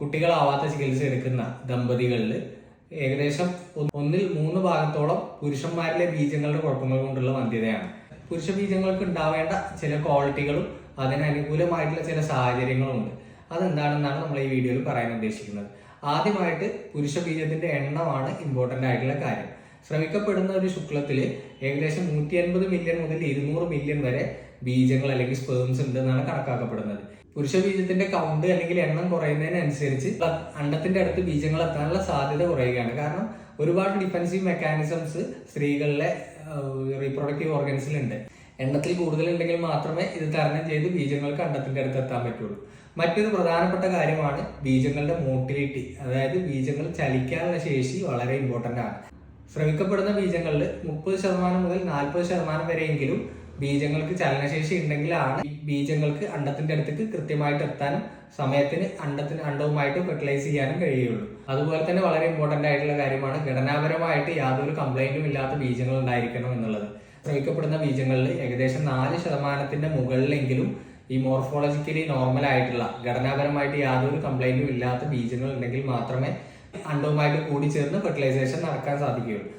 കുട്ടികളാവാത്ത ചികിത്സ എടുക്കുന്ന ദമ്പതികളിൽ ഏകദേശം ഒന്നിൽ മൂന്ന് ഭാഗത്തോളം പുരുഷന്മാരിലെ ബീജങ്ങളുടെ കുഴപ്പങ്ങൾ കൊണ്ടുള്ള വന്ധ്യതയാണ്. പുരുഷ ബീജങ്ങൾക്ക് ഉണ്ടാവേണ്ട ചില ക്വാളിറ്റികളും അതിനനുകൂലമായിട്ടുള്ള ചില സാഹചര്യങ്ങളും ഉണ്ട് അതെന്താണെന്നാണ് നമ്മൾ ഈ വീഡിയോയിൽ പറയാൻ ഉദ്ദേശിക്കുന്നത്. ആദ്യമായിട്ട് പുരുഷ ബീജത്തിന്റെ എണ്ണമാണ് ഇമ്പോർട്ടന്റ് ആയിട്ടുള്ള കാര്യം. ശ്രമിക്കപ്പെടുന്ന ഒരു ശുക്ലത്തിൽ ഏകദേശം നൂറ്റി അൻപത് മില്യൺ മുതൽ ഇരുന്നൂറ് മില്യൺ വരെ ബീജങ്ങൾ അല്ലെങ്കിൽ സ്പേംസ് ഉണ്ട് എന്നാണ് കണക്കാക്കപ്പെടുന്നത്. പുരുഷ ബീജത്തിന്റെ കൗണ്ട് അല്ലെങ്കിൽ എണ്ണം കുറയുന്നതിനനുസരിച്ച് അണ്ടത്തിന്റെ അടുത്ത് ബീജങ്ങൾ എത്താനുള്ള സാധ്യത കുറയുകയാണ്. കാരണം ഒരുപാട് ഡിഫൻസീവ് മെക്കാനിസംസ് സ്ത്രീകളിലെ റീപ്രൊഡക്റ്റീവ് ഓർഗൻസിലുണ്ട് എണ്ണത്തിൽ കൂടുതലുണ്ടെങ്കിൽ മാത്രമേ ഇത് തരണം ചെയ്ത് ബീജങ്ങൾക്ക് അണ്ടത്തിന്റെ അടുത്ത് എത്താൻ പറ്റുള്ളൂ. മറ്റൊരു പ്രധാനപ്പെട്ട കാര്യമാണ് ബീജങ്ങളുടെ മോട്ടിലിറ്റി അതായത് ബീജങ്ങൾ ചലിക്കാനുള്ള ശേഷി വളരെ ഇമ്പോർട്ടന്റ് ആണ്. ശ്രമിക്കപ്പെടുന്ന ബീജങ്ങളിൽ മുപ്പത് ശതമാനം മുതൽ നാൽപ്പത് ശതമാനം വരെയെങ്കിലും ബീജങ്ങൾക്ക് ചലനശേഷി ഉണ്ടെങ്കിലാണ് ബീജങ്ങൾക്ക് അണ്ടത്തിന്റെ അടുത്തേക്ക് കൃത്യമായിട്ട് എത്താനും സമയത്തിന് അണ്ടത്തിന് അണ്ടവുമായിട്ട് ഫെർട്ടിലൈസ് ചെയ്യാനും കഴിയുള്ളൂ അതുപോലെ തന്നെ വളരെ ഇമ്പോർട്ടന്റ് ആയിട്ടുള്ള കാര്യമാണ് ഘടനാപരമായിട്ട് യാതൊരു കംപ്ലൈന്റും ഇല്ലാത്ത ബീജങ്ങൾ ഉണ്ടായിരിക്കണം എന്നുള്ളത്. ശ്രമിക്കപ്പെടുന്ന ബീജങ്ങളിൽ ഏകദേശം നാല് ശതമാനത്തിന്റെ മുകളിലെങ്കിലും ഈ മോർഫോളജിക്കലി നോർമൽ ആയിട്ടുള്ള ഘടനാപരമായിട്ട് യാതൊരു കംപ്ലൈന്റും ഇല്ലാത്ത ബീജങ്ങൾ ഉണ്ടെങ്കിൽ മാത്രമേ അണ്ടവുമായിട്ട് കൂടി ചേർന്ന് ഫെർട്ടിലൈസേഷൻ നടക്കാൻ സാധിക്കുകയുള്ളൂ.